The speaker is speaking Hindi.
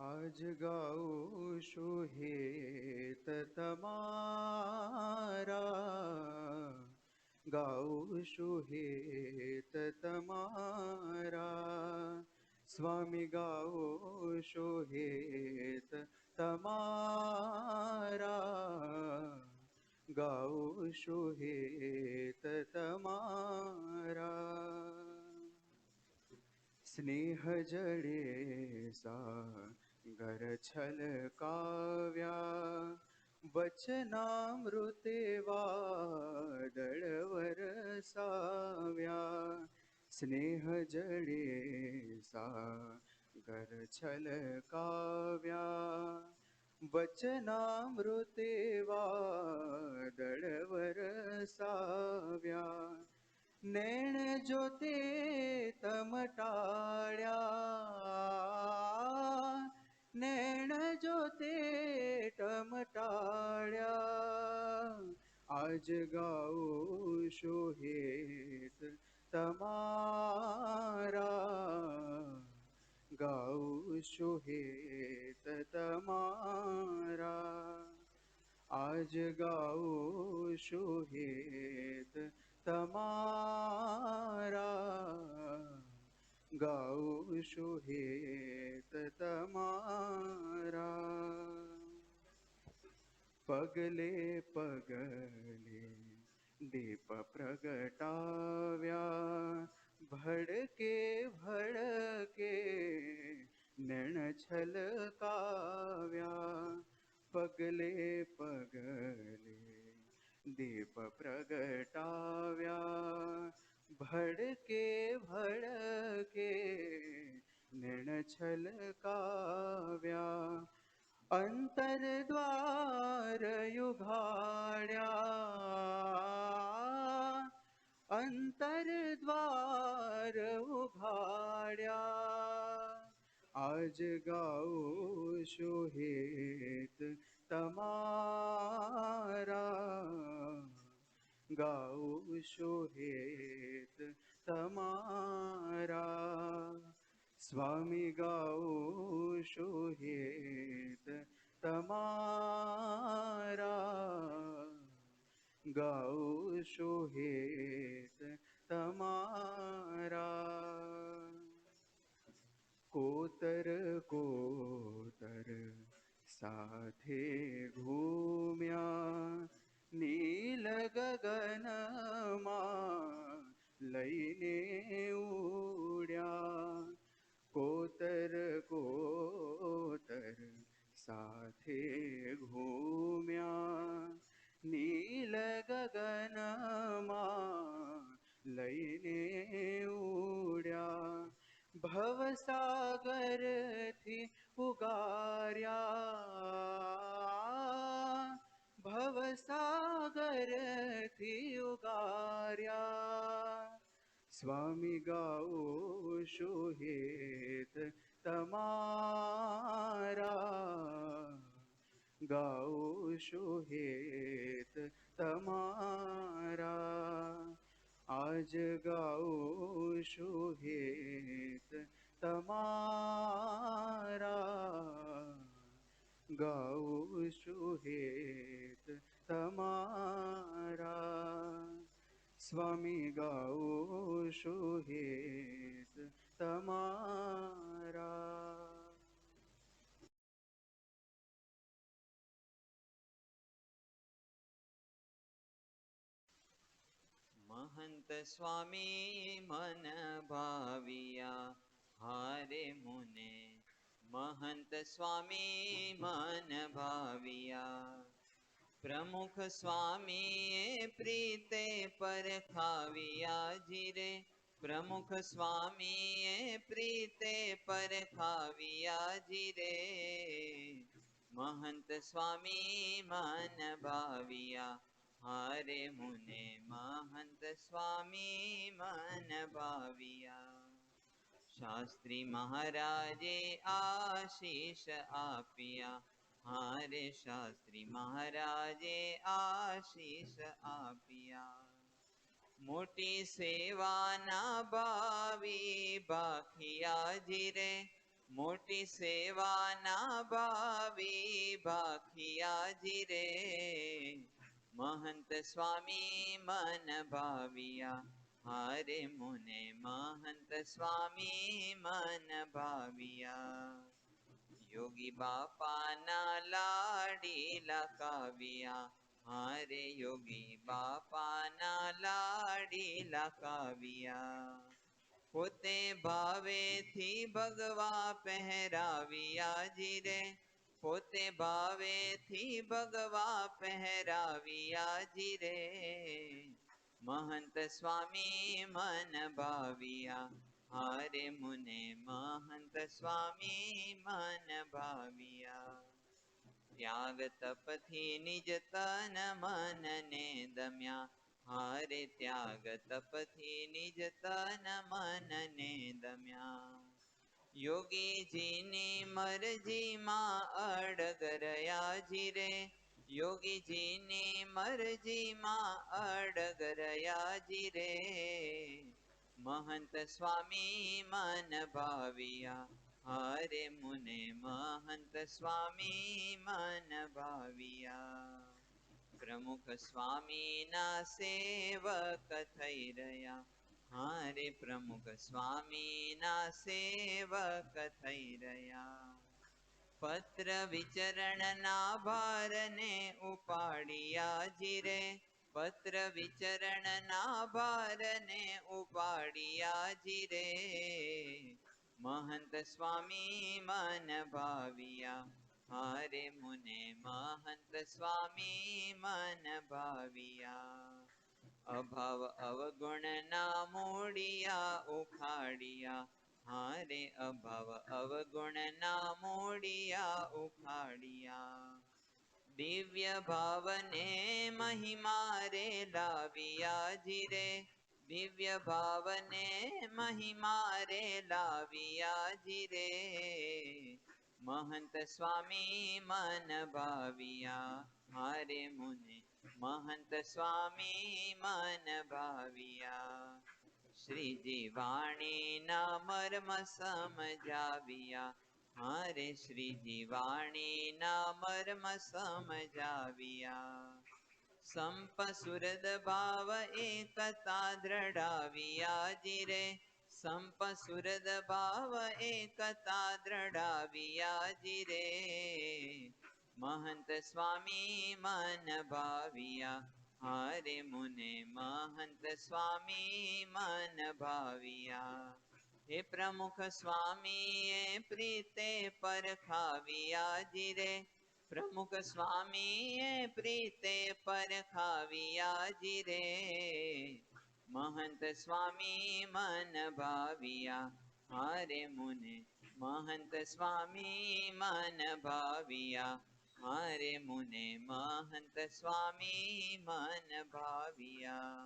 आज गाऊ शोहेत तमारा। गाऊ शोहेत तमारा। स्वामी गाओ शोहेत तमारा। गाऊ शोहेत तमारा। स्नेह जड़े सा कर छलकाव्या वचनामृतेवा दळवरसाव्या स्नेहजडे सागर छलकाव्या वचनामृतेवा दळवरसाव्या नैण ज्योते तमटाळ्या नैण ज्योति ट आज गौ शोहेत तमारा. गौ शोहेत तमारा. आज गौ शोहेत तमारा. गाओ तमारा। पगले पगले दीप प्रगटाव्या। भड़के भड़के नैण छलकाव्या। पगले पगले दीप प्रगटाव्या। भड़के भड़के निर्णछल काव्या अंतरद्वार अंतर द्वार उघाड्या। आज गाओ शोहेत तमारा। गाओ शोहेत तमारा। स्वामी गाओ शोहेत तमारा। गाओ शोहेत ने उड़िया। कोतर कोतर साथे घूम्या। नील गगन गगनमा उड़िया। भव सागर थी उगारिया भव सागर स्वामी गाओ शोहेत तमारा। गाओ शोहेत तमारा। आज गाओ शोहेत तमारा। गाओ शोहेत तमारा। स्वामी गाओ शुहे तमारा। महंत स्वामी मन भाविया हारे मुने। महंत स्वामी मन भाविया। प्रमुख स्वामी प्रीते पर खाविया जीरे प्रमुख स्वामी प्रीते पर खाविया जीरे महंत स्वामी मन भाविया, हारे मुने महंत स्वामी मन भाविया। शास्त्री महाराजे आशीष आपिया हमारे शास्त्री महाराजे आशीष आपिया। मोटी सेवा ना बावी बाखिया जिरे मोटी सेवा ना बावी बाखिया जिरे महंत स्वामी मन भाविया, हरे मुने। महंत स्वामी मन भाविया। योगी बापा ना लाडीला काविया हरे योगी बापा ना लाडीला काविया होते भावे थी भगवा पहराविया जी रे। होते भावे थी भगवा पहराविया जीरे महंत स्वामी मन भाविया। हारे मुने महंत स्वामी मन भाविया। त्याग तप थी निज तन मन ने दम्या हारे त्याग तप थी निज तन मन ने दम्या योगी जी ने मर जी अड़ग रया या जीरे। योगी जी ने मरजी माँ अड़ग रया जी रे न्त स्वामी मन भाविया। हरे मुने महन्त स्वामी मन भाविया। प्रमुख स्वामी न सेवक थैरया। हरे प्रमुख स्वामी न स्वामीना सेवकथर पत्र विचरण ना भारने उपाड़िया जिरे। પત્ર વિચરણના ભારને ઉપાડ્યા જીરે મહંત સ્વામી મન ભાવિયા હારે મુને મહંત સ્વામી મન ભાવિયા અભાવ અવગુણના મૂડિયા ઉખાડિયા હારે અભાવ અવગુણના મૂડિયા ઉખાડિયા દિવ્ય ભાવને મહિમા રે લાવિયા જીરે દિવ્ય ભાવને મહિમા રે લાવિયા જીરે મહંત સ્વામી મન ભાવિયા હારે મુને મહંત સ્વામી મન ભાવિયા શ્રીજી વાણીના મર્મ સમજાવ્યા હારે શ્રીજી વાણીના મર્મ સમજાવ્યા સંપ સુરદ ભાવ એકતા દ્રઢાવ્યા જીરે સંપ સુરદ ભાવ એકતા દ્રઢાવ્યા જીરે મહંત સ્વામી મન ભાવિયા હારે મુને મહંત સ્વામી મન ભાવિયા हे प्रमुख स्वामी, ए प्रीते पर खाविया जिरे प्रमुख स्वामी, ए प्रीते पर खाविया जिरे महंत स्वामी, मन भाविया, हरे मुने। महंत स्वामी, मन भाविया, हरे मुने। महंत स्वामी, मन भाविया।